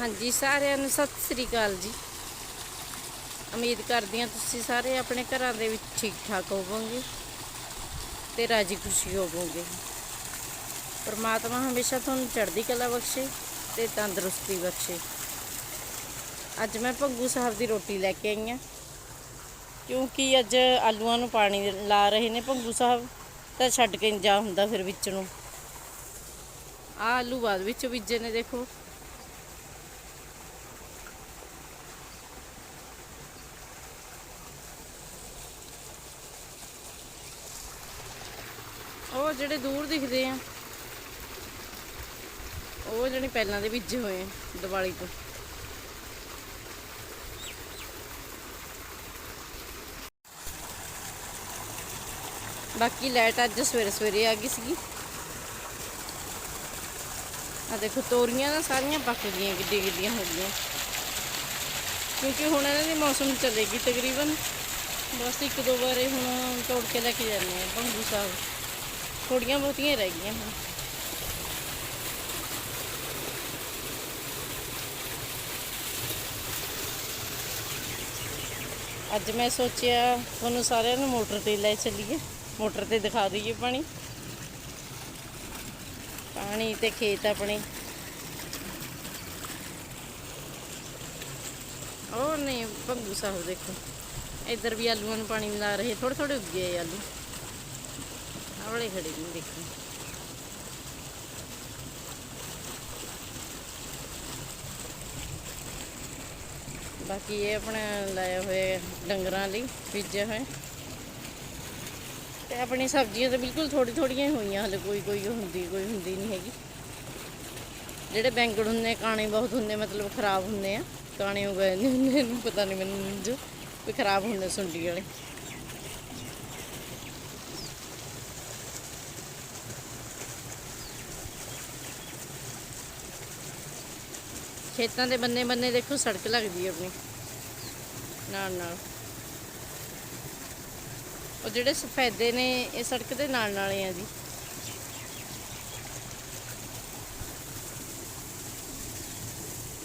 ਹਾਂਜੀ, ਸਾਰਿਆਂ ਨੂੰ ਸਤਿ ਸ੍ਰੀ ਅਕਾਲ ਜੀ। ਉਮੀਦ ਕਰਦੀ ਹਾਂ ਤੁਸੀਂ ਸਾਰੇ ਆਪਣੇ ਘਰਾਂ ਦੇ ਵਿੱਚ ਠੀਕ ਠਾਕ ਹੋਵੋਗੇ ਤੇ ਰਾਜੀ ਖੁਸ਼ੀ ਹੋਵੋਗੇ। ਪਰਮਾਤਮਾ ਹਮੇਸ਼ਾ ਤੁਹਾਨੂੰ ਚੜ੍ਹਦੀ ਕਲਾ ਬਖਸ਼ੇ ਤੇ ਤੰਦਰੁਸਤੀ ਬਖਸ਼ੇ। ਅੱਜ ਮੈਂ ਭੰਗੂ ਸਾਹਿਬ ਦੀ ਰੋਟੀ ਲੈ ਕੇ ਆਈ ਹਾਂ। ਕਿਉਂਕਿ ਅੱਜ ਆਲੂਆਂ ਨੂੰ ਪਾਣੀ ਲਾ ਰਹੇ ਨੇ ਭੰਗੂ ਸਾਹਿਬ, ਤਾਂ ਛੱਡ ਕੇ ਜਾ ਹੁੰਦਾ ਫਿਰ ਵਿੱਚ ਨੂੰ। ਆਹ ਆਲੂ ਬਾਅਦ ਵਿੱਚ ਬੀਜੇ ਨੇ, ਦੇਖੋ। ਜਿਹੜੇ ਦੂਰ ਦਿਖਦੇ ਆ, ਉਹ ਜਿਹੜੇ ਪਹਿਲਾਂ ਦੇ ਬੀਜੇ ਹੋਏ ਆ, ਦੀਵਾਲੀ ਤੋਂ। ਬਾਕੀ ਲਾਈਟ ਅੱਜ ਸਵੇਰੇ ਸਵੇਰੇ ਆ ਗਈ ਸੀਗੀ। ਆ ਦੇਖੋ, ਤੋਰੀਆਂ ਨਾ ਸਾਰੀਆਂ ਪੱਕ ਗਈਆਂ, ਗਿੱਡੀਆਂ ਗਿੱਡੀਆਂ ਹੋ ਗਈਆਂ। ਕਿਉਂਕਿ ਹੁਣ ਇਹਨਾਂ ਦੀ ਮੌਸਮ ਚੱਲੇਗੀ ਤਕਰੀਬਨ। ਬਸ ਇੱਕ ਦੋ ਵਾਰੇ ਹੁਣ ਤੋੜ ਕੇ ਲੈ ਕੇ ਜਾਂਦੇ ਆ, ਭੰਗੂ ਸਾਹਿਬ। ਥੋੜੀਆਂ ਬਹੁਤੀਆਂ ਰਹਿ ਗਈਆਂ ਹੁਣ। ਅੱਜ ਮੈਂ ਸੋਚਿਆ ਤੁਹਾਨੂੰ ਸਾਰਿਆਂ ਨੂੰ ਮੋਟਰ ਤੇ ਲੈ ਚੱਲੀਏ। ਮੋਟਰ ਤੇ ਦਿਖਾ ਦਈਏ ਪਾਣੀ। ਪਾਣੀ ਤੇ ਖੇਤ ਆਪਣੇ। ਉਹ ਨਹੀਂ, ਭੰਗੂ ਸਾਹਿਬ ਦੇਖੋ। ਇੱਧਰ ਵੀ ਆਲੂਆਂ ਨੂੰ ਪਾਣੀ ਮਿਲਾ ਰਹੇ ਥੋੜੇ ਥੋੜੇ ਉੱਗੇ ਆ ਆਲੂ। ਆਹ ਖੜੇ ਨੇ ਦੇਖੋ। ਬਾਕੀ ਇਹ ਆਪਣਾ ਲਾਇਆ ਹੋਇਆ ਡੰਗਰਾਂ ਲਈ ਬੀਜਿਆ ਹੋਇਆ ਤੇ ਆਪਣੀ ਸਬਜ਼ੀਆਂ ਤਾਂ ਬਿਲਕੁਲ ਥੋੜੀ ਥੋੜੀਆਂ ਹੋਈਆਂ, ਹਲੇ ਕੋਈ ਕੋਈ ਹੁੰਦੀ ਕੋਈ ਹੁੰਦੀ ਨਹੀਂ ਹੈਗੀ। ਜਿਹੜੇ ਬੈਂਗਣ ਹੁੰਦੇ, ਕਾਣੇ ਬਹੁਤ ਹੁੰਦੇ, ਮਤਲਬ ਖਰਾਬ ਹੁੰਦੇ ਆ। ਕਾਣੇ ਹੋ ਗਏ ਨੇ ਹੁੰਦੇ ਪਤਾ ਨਹੀਂ ਮੈਨੂੰ ਜੋ, ਵੀ ਖਰਾਬ ਹੁੰਦੇ ਸੁੰਡੀ ਵਾਲੇ। ਖੇਤਾਂ ਦੇ ਬੰਨੇ ਬੰਨੇ ਦੇਖੋ ਸੜਕ ਲੱਗਦੀ ਹੈ ਆਪਣੀ। ਨਾਲ ਨਾਲ। ਉਹ ਜਿਹੜੇ ਸਫੈਦੇ ਨੇ, ਇਹ ਸੜਕ ਦੇ ਨਾਲ ਨਾਲ ਹੀ ਆ ਜੀ।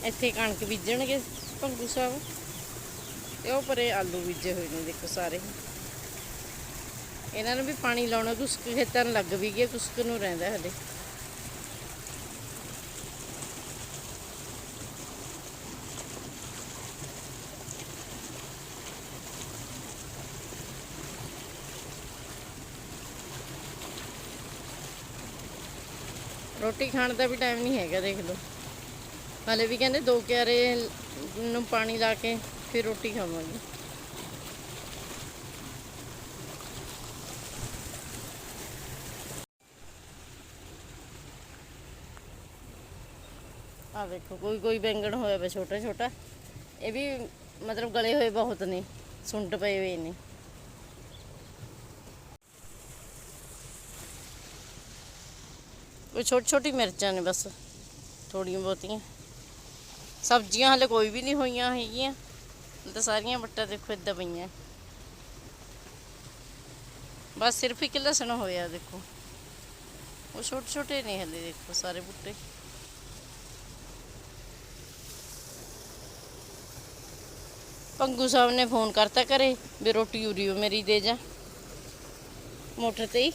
ਇੱਥੇ ਕਣਕ ਬੀਜਣਗੇ ਭੰਗੂ ਸਾਹਿਬ। ਤੇ ਉਹ ਪਰੇ ਆਲੂ ਬੀਜੇ ਹੋਏ ਨੇ ਦੇਖੋ ਸਾਰੇ। ਇਹਨਾਂ ਨੂੰ ਵੀ ਪਾਣੀ ਲਾਉਣਾ ਕੁਛ ਖੇਤਾਂ ਨੂੰ ਲੱਗ ਵੀ ਗਿਆ ਕੁਛ ਨੂੰ ਰਹਿੰਦਾ ਹਲੇ ਰੋਟੀ ਖਾਣ ਦਾ ਵੀ ਟਾਈਮ ਨਹੀਂ ਹੈਗਾ, ਦੇਖ ਲਓ। ਹਲੇ ਵੀ ਕਹਿੰਦੇ ਦੋ ਕਿਆਰੇ ਨੂੰ ਪਾਣੀ ਲਾ ਕੇ ਫਿਰ ਰੋਟੀ ਖਾਵਾਂਗੇ। ਆ ਵੇਖੋ, ਕੋਈ ਕੋਈ ਬੈਂਗਣ ਹੋਇਆ ਵਾ ਛੋਟਾ ਛੋਟਾ ਇਹ ਵੀ ਮਤਲਬ ਗਲੇ ਹੋਏ ਬਹੁਤ ਨੇ, ਸੁੰਡ ਪਏ ਹੋਏ ਨੇ। ਕੋਈ ਛੋਟੀ ਛੋਟੀ ਮਿਰਚਾਂ ਨੇ ਬਸ ਥੋੜੀਆਂ ਬਹੁਤੀਆਂ ਸਬਜ਼ੀਆਂ ਹਲੇ ਕੋਈ ਵੀ ਨਹੀਂ ਹੋਈਆਂ ਹੈਗੀਆਂ ਹਲੇ ਤਾਂ ਸਾਰੀਆਂ ਵੱਟਾਂ ਦੇਖੋ ਇਦਾਂ ਪਈਆਂ ਬਸ ਸਿਰਫ ਇੱਕ ਲਸਣ ਹੋਇਆ ਦੇਖੋ ਉਹ ਛੋਟੇ ਛੋਟੇ ਨੇ ਹਲੇ ਦੇਖੋ ਸਾਰੇ ਬੁੱਟੇ ਪੰਗੂ ਸਾਹਿਬ ਨੇ ਫੋਨ ਕਰਤਾ ਕਰੇ ਵੀ ਰੋਟੀ ਉਰੀਓ ਮੇਰੀ ਦੇ ਜਾ ਮੋਟਰ ਤੇ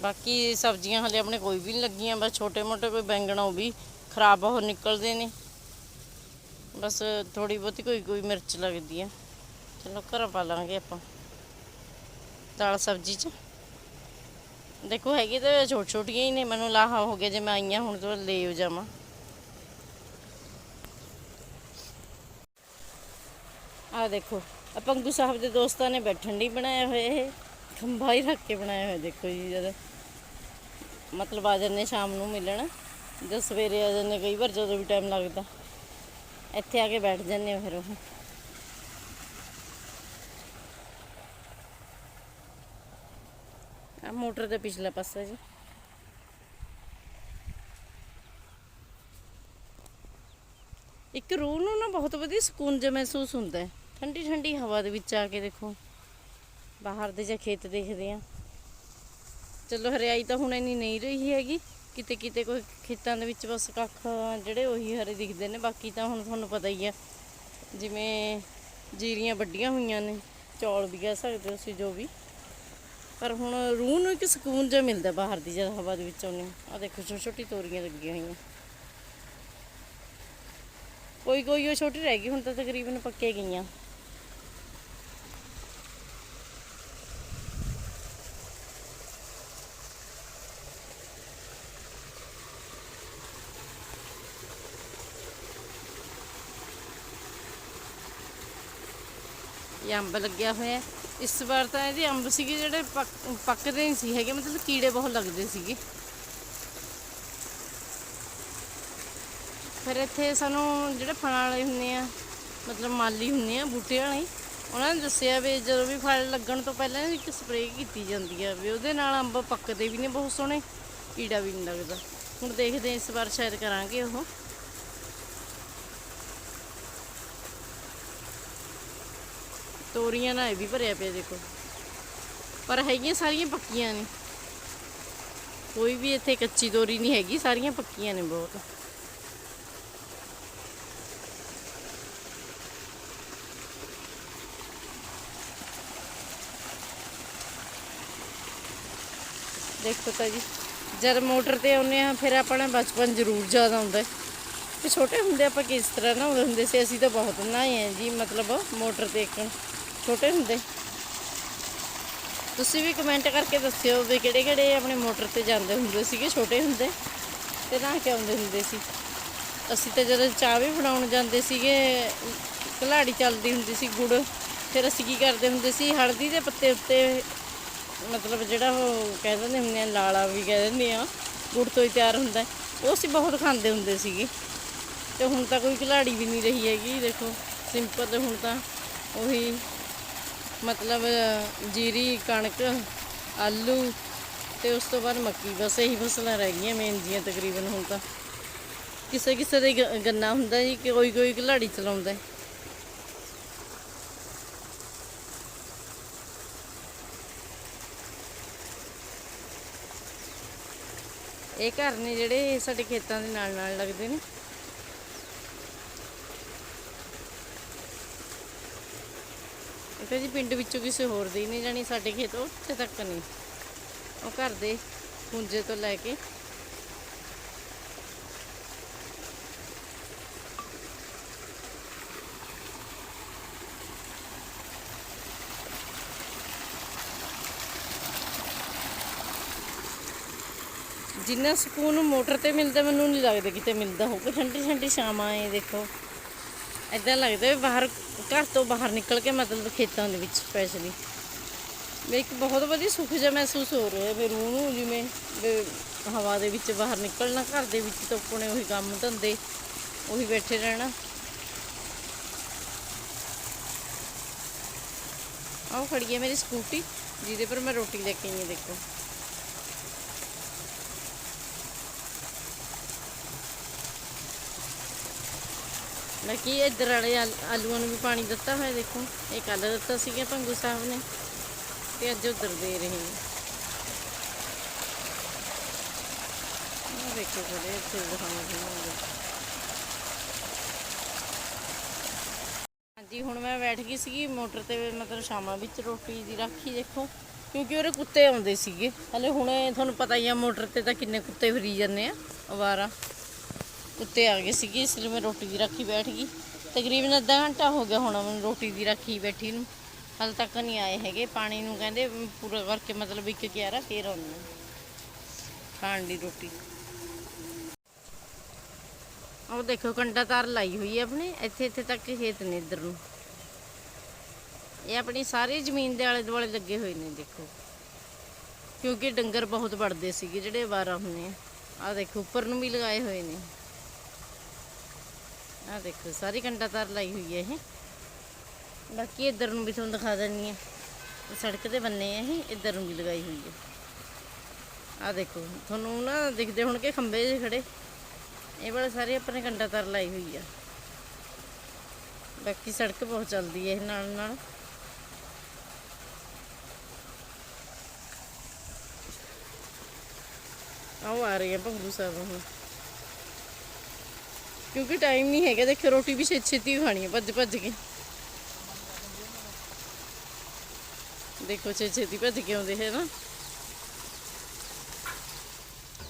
ਬਾਕੀ ਸਬਜ਼ੀਆਂ ਹਲੇ ਆਪਣੇ ਕੋਈ ਵੀ ਨਹੀਂ ਲੱਗੀਆਂ, ਬਸ ਛੋਟੇ ਮੋਟੇ ਕੋਈ ਬੈਂਗਣ ਉਹ ਵੀ ਖਰਾਬ ਹੋ ਨਿਕਲਦੇ ਨੇ ਬਸ ਥੋੜੀ ਬਹੁਤੀ ਕੋਈ ਕੋਈ ਮਿਰਚ ਲੱਗਦੀ ਆ। ਚਲੋ ਘਰਾਂ ਪਾ ਲਾਂਗੇ ਆਪਾਂ ਦਾਲ ਸਬਜ਼ੀ ਚ। ਦੇਖੋ ਹੈਗੀ ਤਾਂ ਛੋਟ ਛੋਟੀਆਂ ਹੀ ਨੇ, ਮੈਨੂੰ ਲਾਹਾ ਹੋ ਗਿਆ ਜੇ ਮੈਂ ਆਈਆਂ ਹੁਣ ਤੋਂ ਲੈ ਹੋ ਜਾਵਾਂ। ਆ ਦੇਖੋ ਆ ਪੰਗੂ ਸਾਹਿਬ ਦੇ ਦੋਸਤਾਂ ਨੇ ਬੈਠਣ ਲਈ ਬਣਾਇਆ ਹੋਇਆ ਇਹ। ਖੰਭਾ ਹੀ ਰੱਖ ਕੇ ਬਣਾਇਆ ਹੋਇਆ ਦੇਖੋ ਜੀ ਜਦ ਮਤਲਬ ਆ ਜਾਂਦੇ ਸ਼ਾਮ ਨੂੰ ਮਿਲਣ ਜਾਂ ਸਵੇਰੇ ਆ ਜਾਂਦੇ ਕਈ ਵਾਰ ਜਦੋਂ ਵੀ ਟਾਈਮ ਲੱਗਦਾ। ਇੱਥੇ ਆ ਕੇ ਬੈਠ ਜਾਂਦੇ ਆ ਫਿਰ ਉਹ। ਆ ਮੋਟਰ ਦਾ ਪਿਛਲਾ ਪਾਸਾ ਜੀ। ਇੱਕ ਰੂਹ ਨੂੰ ਨਾ ਬਹੁਤ ਵਧੀਆ ਸਕੂਨ ਜਿਹਾ ਮਹਿਸੂਸ ਹੁੰਦਾ ਹੈ। ਠੰਡੀ ਠੰਡੀ ਹਵਾ ਦੇ ਵਿੱਚ ਆ ਕੇ ਦੇਖੋ। ਬਾਹਰ ਦੇ ਜਾਂ ਖੇਤ ਦੇਖਦੇ ਆ। ਚਲੋ ਹਰਿਆਈ ਤਾਂ ਹੁਣ ਇੰਨੀ ਨਹੀਂ ਰਹੀ ਹੈਗੀ। ਕਿਤੇ ਕਿਤੇ ਕੋਈ ਖੇਤਾਂ ਦੇ ਵਿੱਚ ਬਸ ਕੱਖ ਜਿਹੜੇ ਉਹੀ ਹਰੇ ਦਿਖਦੇ ਨੇ, ਬਾਕੀ ਤਾਂ ਹੁਣ ਤੁਹਾਨੂੰ ਪਤਾ ਹੀ ਆ, ਜਿਵੇਂ ਜੀਰੀਆਂ ਵੱਡੀਆਂ ਹੋਈਆਂ ਨੇ, ਚੌਲ ਵੀ ਕਹਿ ਸਕਦੇ ਹੋ ਤੁਸੀਂ ਜੋ ਵੀ। ਪਰ ਹੁਣ ਰੂਹ ਨੂੰ ਇੱਕ ਸਕੂਨ ਜਿਹਾ ਮਿਲਦਾ ਬਾਹਰ ਦੀ ਜਦ ਹਵਾ ਦੇ ਵਿੱਚ ਆਉਂਦੇ ਆ ਦੇਖੋ ਛੋਟੀ ਛੋਟੀ ਤੋਰੀਆਂ ਲੱਗੀਆਂ ਹੋਈਆਂ। ਕੋਈ ਕੋਈ ਉਹ ਛੋਟੀ ਰਹਿ ਗਈ, ਹੁਣ ਤਾਂ ਤਕਰੀਬਨ ਪੱਕੇ ਗਈਆਂ। ਇਹ ਅੰਬ ਲੱਗਿਆ ਹੋਇਆ ਇਸ ਵਾਰ ਤਾਂ ਇਹਦੇ ਅੰਬ ਸੀਗੇ ਜਿਹੜੇ ਪੱਕਦੇ ਨਹੀਂ ਸੀ ਹੈਗੇ, ਮਤਲਬ ਕੀੜੇ ਬਹੁਤ ਲੱਗਦੇ ਸੀਗੇ। ਫਿਰ ਇੱਥੇ ਸਾਨੂੰ ਜਿਹੜੇ ਫਲਾਂ ਵਾਲੇ ਹੁੰਦੇ ਆ, ਮਤਲਬ ਮਾਲੀ ਹੁੰਦੇ ਆ ਬੂਟੇ ਵਾਲੇ, ਉਹਨਾਂ ਨੇ ਦੱਸਿਆ ਵੀ ਜਦੋਂ ਵੀ ਫਲ ਲੱਗਣ ਤੋਂ ਪਹਿਲਾਂ ਇੱਕ ਸਪਰੇਅ ਕੀਤੀ ਜਾਂਦੀ ਆ ਵੀ ਉਹਦੇ ਨਾਲ ਅੰਬ ਪੱਕਦੇ ਵੀ ਨੇ ਬਹੁਤ ਸੋਹਣੇ ਕੀੜਾ ਵੀ ਨਹੀਂ ਲੱਗਦਾ। ਹੁਣ ਦੇਖਦੇ ਇਸ ਵਾਰ ਸ਼ਾਇਦ ਕਰਾਂਗੇ ਉਹ। ਤੋਰੀਆਂ ਨਾਲ ਇਹ ਵੀ ਭਰਿਆ ਪਿਆ ਦੇਖੋ। ਪਰ ਹੈਗੀਆਂ ਸਾਰੀਆਂ ਪੱਕੀਆਂ ਨੇ। ਕੋਈ ਵੀ ਇੱਥੇ ਕੱਚੀ ਤੋਰੀ ਨਹੀਂ ਹੈਗੀ, ਸਾਰੀਆਂ ਪੱਕੀਆਂ ਨੇ ਬਹੁਤ। ਦੇਖੋ ਤਾਂ ਜੀ, ਜਦ ਮੋਟਰ ਤੇ ਆਉਂਦੇ ਆ ਫਿਰ ਆਪਣਾ ਬਚਪਨ ਜ਼ਰੂਰ ਯਾਦ ਆਉਂਦਾ ਹੈ। ਤੇ ਛੋਟੇ ਹੁੰਦੇ ਆਪਾਂ ਕਿਸ ਤਰ੍ਹਾਂ ਨਹਾਉਂਦੇ ਹੁੰਦੇ ਸੀ, ਅਸੀਂ ਤਾਂ ਬਹੁਤ ਨਹਾਏ ਆ ਜੀ, ਮਤਲਬ ਮੋਟਰ ਤੇ ਇੱਕ। ਛੋਟੇ ਹੁੰਦੇ। ਤੁਸੀਂ ਵੀ ਕਮੈਂਟ ਕਰਕੇ ਦੱਸਿਓ ਵੀ ਕਿਹੜੇ ਕਿਹੜੇ ਆਪਣੇ ਮੋਟਰ ਤੇ ਜਾਂਦੇ ਹੁੰਦੇ ਸੀਗੇ, ਛੋਟੇ ਹੁੰਦੇ ਤੇ ਨਹਾ ਕੇ ਆਉਂਦੇ ਹੁੰਦੇ ਸੀ। ਅਸੀਂ ਤਾਂ ਜਦੋਂ ਚਾਹ ਵੀ ਬਣਾਉਣ ਜਾਂਦੇ ਸੀਗੇ ਕਲਾੜੀ ਚੱਲਦੀ ਹੁੰਦੀ ਸੀ ਗੁੜ, ਫਿਰ ਅਸੀਂ ਕੀ ਕਰਦੇ ਹੁੰਦੇ ਸੀ, ਹਲਦੀ ਦੇ ਪੱਤੇ ਉੱਤੇ ਮਤਲਬ ਜਿਹੜਾ ਉਹ ਕਹਿ ਦਿੰਦੇ ਹੁੰਦੇ ਆ, ਲਾਲਾ ਵੀ ਕਹਿ ਦਿੰਦੇ ਆ, ਗੁੜ ਤੋਂ ਹੀ ਤਿਆਰ ਹੁੰਦਾ। ਉਹ ਅਸੀਂ ਬਹੁਤ ਖਾਂਦੇ ਹੁੰਦੇ ਸੀਗੇ। ਤੇ ਹੁਣ ਤਾਂ ਕੋਈ ਕਲਾੜੀ ਵੀ ਨਹੀਂ ਰਹੀ ਹੈਗੀ, ਦੇਖੋ ਸਿੰਪਲ ਹੁਣ ਤਾਂ ਉਹੀ ਮਤਲਬ, ਜੀਰੀ, ਕਣਕ, ਆਲੂ ਤੇ ਉਸ ਤੋਂ ਬਾਅਦ ਮੱਕੀ। ਬਸ ਇਹੀ ਫਸਲਾਂ ਰਹਿ ਗਈਆਂ ਮੇਨ ਜੀਆਂ ਤਕਰੀਬਨ ਹੁਣ ਤਾਂ। ਕਿਸੇ ਕਿਸੇ ਦੇ ਗ- ਗੰਨਾ ਹੁੰਦਾ ਜੀ ਕਿ ਕੋਈ ਕੋਈ ਕਲਾੜੀ ਚਲਾਉਂਦਾ। ਇਹ ਘਰ ਨੇ ਜਿਹੜੇ ਸਾਡੇ ਖੇਤਾਂ ਦੇ ਨਾਲ ਨਾਲ ਲੱਗਦੇ ਨੇ। ਇਹ ਜੀ ਪਿੰਡ ਵਿੱਚੋਂ ਕਿਸੇ ਹੋਰ ਦੇ ਨਹੀਂ ਜਾਣੀ, ਸਾਡੇ ਖੇਤ, ਉੱਥੇ ਤੱਕ ਨਹੀਂ। ਉਹ ਘਰ ਦੇ ਪੁੰਜੇ ਤੋਂ ਲੈ ਕੇ। ਜਿੰਨਾ ਸਕੂਨ ਮੋਟਰ ਤੇ ਮਿਲਦਾ, ਮੈਨੂੰ ਨਹੀਂ ਲੱਗਦਾ ਕਿਤੇ ਮਿਲਦਾ ਹੋਊਗਾ। ਠੰਡੀ ਠੰਡੀ ਸ਼ਾਮਾਂ ਏ ਦੇਖੋ। ਐਦਾਂ ਲੱਗਦਾ ਵੀ ਬਾਹਰ ਘਰ ਤੋਂ ਬਾਹਰ ਨਿਕਲ ਕੇ ਮਤਲਬ ਖੇਤਾਂ ਦੇ ਵਿੱਚ ਸਪੈਸ਼ਲੀ ਵੀ ਇੱਕ ਬਹੁਤ ਵਧੀਆ ਸੁੱਖ ਜਿਹਾ ਮਹਿਸੂਸ ਹੋ ਰਿਹਾ ਵੀ ਰੂਹ ਨੂੰ ਜਿਵੇਂ ਹਵਾ ਦੇ ਵਿੱਚ ਬਾਹਰ ਨਿਕਲਣਾ, ਘਰ ਦੇ ਵਿੱਚ ਤਾਂ ਆਪਣੇ ਉਹੀ ਕੰਮ ਧੰਦੇ, ਉਹੀ ਬੈਠੇ ਰਹਿਣਾ। ਆਹ ਖੜੀ ਹੈ ਮੇਰੀ ਸਕੂਟੀ, ਜਿਹਦੇ ਪਰ ਮੈਂ ਰੋਟੀ ਲੈ ਕੇ ਆਈ ਹਾਂ, ਦੇਖੋ। ਬਾਕੀ ਇੱਧਰ ਵਾਲੇ ਆਲ- ਆਲੂਆਂ ਨੂੰ ਵੀ ਪਾਣੀ ਦਿੱਤਾ ਹੋਇਆ, ਦੇਖੋ। ਇਹ ਕੱਲ ਦਿੱਤਾ ਸੀਗਾ ਭੰਗੂ ਸਾਹਿਬ ਨੇ, ਤੇ ਅੱਜ ਉਧਰ ਦੇ ਰਹੇ ਨੇ। ਦੇਖੋ ਖੜੇ ਇੱਥੇ ਦਿਖਾਉਂਦੇ ਹਾਂਜੀ, ਹੁਣ ਮੈਂ ਬੈਠ ਗਈ ਸੀਗੀ, ਮੋਟਰ ਤੇ ਮਤਲਬ ਸ਼ਾਮਾਂ ਵਿੱਚ ਰੋਟੀ ਦੀ ਰਾਖੀ, ਦੇਖੋ। ਕਿਉਂਕਿ ਉਹਦੇ ਕੁੱਤੇ ਆਉਂਦੇ ਸੀਗੇ। ਹਲੇ ਹੁਣੇ ਤੁਹਾਨੂੰ ਪਤਾ ਹੀ ਆ, ਮੋਟਰ ਤੇ ਤਾਂ ਕਿੰਨੇ ਕੁੱਤੇ ਫਰੀ ਜਾਂਦੇ ਆ, ਅਵਾਰਾ। ਕੁੱਤੇ ਆ ਗਏ ਸੀਗੇ ਇਸ ਲਈ ਮੈਂ ਰੋਟੀ ਦੀ ਰਾਖੀ ਬੈਠ ਗਈ। ਤਕਰੀਬਨ ਅੱਧਾ ਘੰਟਾ ਹੋ ਗਿਆ ਹੁਣ ਮੈਨੂੰ ਰੋਟੀ ਦੀ ਰਾਖੀ ਬੈਠੀ ਨੂੰ। ਹਾਲੇ ਤੱਕ ਨਹੀਂ ਆਏ ਹੈਗੇ। ਪਾਣੀ ਨੂੰ ਕਹਿੰਦੇ ਅਮ, ਪੂਰਾ ਕਰਕੇ ਮਤਲਬ ਇੱਕ ਗਿਆਰਾ ਫੇਰ ਆਉਂਦੇ ਨੇ ਖਾਣ ਦੀ ਰੋਟੀ। ਉਹ ਦੇਖੋ ਕੰਡਾ ਤਾਰ ਲਾਈ ਹੋਈ ਹੈ ਆਪਣੇ। ਇੱਥੇ ਇੱਥੇ ਤੱਕ ਖੇਤ ਨੇ ਇੱਧਰ ਨੂੰ। ਇਹ ਆਪਣੀ ਸਾਰੀ ਜ਼ਮੀਨ ਦੇ ਆਲੇ ਦੁਆਲੇ ਲੱਗੇ ਹੋਏ ਨੇ ਦੇਖੋ। ਕਿਉਂਕਿ ਡੰਗਰ ਬਹੁਤ ਵੜਦੇ ਸੀਗੇ ਜਿਹੜੇ ਵਾਰਾ ਹੁੰਦੇ ਆ। ਆਹ ਦੇਖੋ ਉੱਪਰ ਨੂੰ ਵੀ ਲਗਾਏ ਹੋਏ ਨੇ। ਆਹ ਦੇਖੋ, ਸਾਰੀ ਕੰਡਾ ਤਾਰ ਲਾਈ ਹੋਈ ਹੈ ਇਹ। ਬਾਕੀ ਇੱਧਰ ਨੂੰ ਵੀ ਤੁਹਾਨੂੰ ਦਿਖਾ ਦਿੰਨੀ ਆ ਸੜਕ ਦੇ ਬੰਨੇ ਆ ਇਹ, ਇੱਧਰ ਨੂੰ ਵੀ ਲਗਾਈ ਹੋਈ ਹੈ। ਆਹ ਦੇਖੋ, ਤੁਹਾਨੂੰ ਨਾ ਦਿਖਦੇ ਹੋਣਗੇ ਖੰਭੇ ਜਿਹੇ ਖੜੇ। ਇਹ ਵਾਲੇ ਸਾਰੇ ਆਪਣੇ ਕੰਡਾ ਤਾਰ ਲਾਈ ਹੋਈ ਆ। ਬਾਕੀ ਸੜਕ ਬਹੁਤ ਚੱਲਦੀ ਹੈ ਇਹ ਨਾਲ ਨਾਲ। ਆਓ ਆ ਰਹੀ ਹੈ ਭੰਗੂ ਸਾਹਿਬ ਹੁਣ। ਕਿਉਂਕਿ ਟਾਈਮ ਨਹੀਂ ਹੈਗਾ ਦੇਖੋ ਰੋਟੀ ਵੀ ਛੇਤੀ ਛੇਤੀ ਖਾਣੀ ਹੈ ਭੱਜ ਭੱਜ ਕੇ। ਦੇਖੋ ਛੇ ਛੇਤੀ ਭੱਜ ਕੇ ਆਉਂਦੇ ਹੈ ਨਾ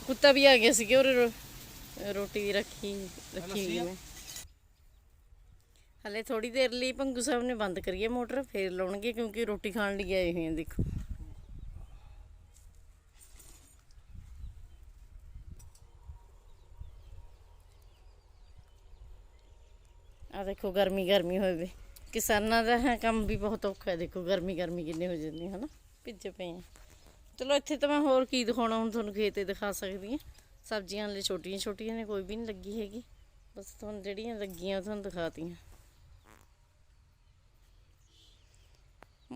ਕੁੱਤਾ ਵੀ ਆ ਗਿਆ ਸੀ ਕਿ ਉਹ ਰੋਟੀ ਰੱਖੀ ਰੱਖੀ ਹੋਈ ਮੈਂ ਹਲੇ ਥੋੜੀ ਦੇਰ ਲਈ ਭੰਗੂ ਸਾਹਿਬ ਨੇ ਬੰਦ ਕਰੀਏ ਮੋਟਰ ਫੇਰ ਲਾਉਣਗੇ ਕਿਉਂਕਿ ਰੋਟੀ ਖਾਣ ਲਈ ਆਏ ਹੋਏ ਆ ਦੇਖੋ। ਆ ਦੇਖੋ ਗਰਮੀ ਗਰਮੀ ਹੋਵੇ ਕਿਸਾਨਾਂ ਦਾ ਹੈ ਕੰਮ ਵੀ ਬਹੁਤ ਔਖਾ ਹੈ। ਦੇਖੋ ਗਰਮੀ ਗਰਮੀ ਕਿੰਨੀ ਹੋ ਜਾਂਦੀ ਹੈ ਨਾ ਭਿੱਜੇ ਪਏ ਆ। ਚਲੋ ਇੱਥੇ ਤਾਂ ਮੈਂ ਹੋਰ ਕੀ ਦਿਖਾਉਣਾ, ਹੁਣ ਤੁਹਾਨੂੰ ਖੇਤ ਦਿਖਾ ਸਕਦੀ ਹਾਂ। ਸਬਜ਼ੀਆਂ ਹਲੇ ਛੋਟੀਆਂ ਛੋਟੀਆਂ ਨੇ, ਕੋਈ ਵੀ ਨਹੀਂ ਲੱਗੀ ਹੈਗੀ। ਬਸ ਤੁਹਾਨੂੰ ਜਿਹੜੀਆਂ ਲੱਗੀਆਂ ਤੁਹਾਨੂੰ ਦਿਖਾਤੀਆਂ।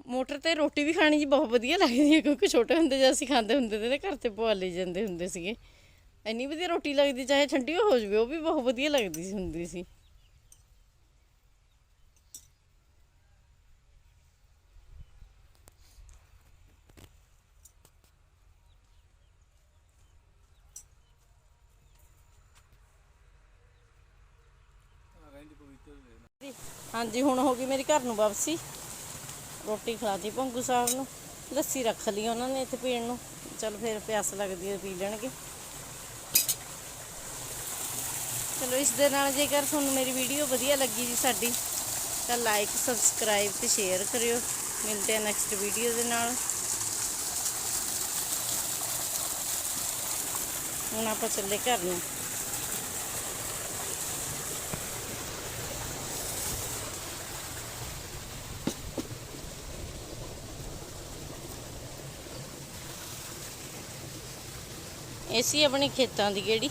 ਮੋਟਰ ਤੇ ਰੋਟੀ ਵੀ ਖਾਣੀ ਜੀ ਬਹੁਤ ਵਧੀਆ ਲੱਗਦੀ ਹੈ, ਕਿਉਂਕਿ ਛੋਟੇ ਹੁੰਦੇ ਜੇ ਅਸੀਂ ਖਾਂਦੇ ਹੁੰਦੇ ਤੇ ਘਰ ਤੇ ਪਵਾ ਲਈ ਜਾਂਦੇ ਹੁੰਦੇ ਸੀਗੇ। ਇੰਨੀ ਵਧੀਆ ਰੋਟੀ ਲੱਗਦੀ, ਚਾਹੇ ਠੰਡੀ ਹੋ ਜਾਵੇ, ਉਹ ਵੀ ਬਹੁਤ ਵਧੀਆ ਲੱਗਦੀ ਹੁੰਦੀ ਸੀ। ਹਾਂਜੀ, ਹੁਣ ਹੋ ਗਈ ਮੇਰੀ ਘਰ ਨੂੰ ਵਾਪਸੀ। ਰੋਟੀ ਖਿਲਾਤੀ ਭੰਗੂ ਸਾਹਿਬ ਨੂੰ। ਲੱਸੀ ਰੱਖ ਲਈ ਉਹਨਾਂ ਨੇ ਇੱਥੇ ਪੀਣ ਨੂੰ। ਚਲ ਫਿਰ ਪਿਆਸ ਲੱਗਦੀ ਹੈ, ਪੀ ਲੈਣਗੇ। ਚਲੋ, ਇਸ ਦੇ ਨਾਲ ਜੇਕਰ ਤੁਹਾਨੂੰ ਮੇਰੀ ਵੀਡੀਓ ਵਧੀਆ ਲੱਗੀ ਜੀ ਸਾਡੀ, ਤਾਂ ਲਾਈਕ ਸਬਸਕ੍ਰਾਈਬ ਤੇ ਸ਼ੇਅਰ ਕਰਿਓ। ਮਿਲਦੇ ਆ ਨੈਕਸਟ ਵੀਡੀਓ ਦੇ ਨਾਲ। ਹੁਣ ਆਪਾਂ ਚੱਲੇ ਘਰ ਨੂੰ। ਇਹ ਸੀ ਆਪਣੇ ਖੇਤਾਂ ਦੀ ਕਿਹੜੀ?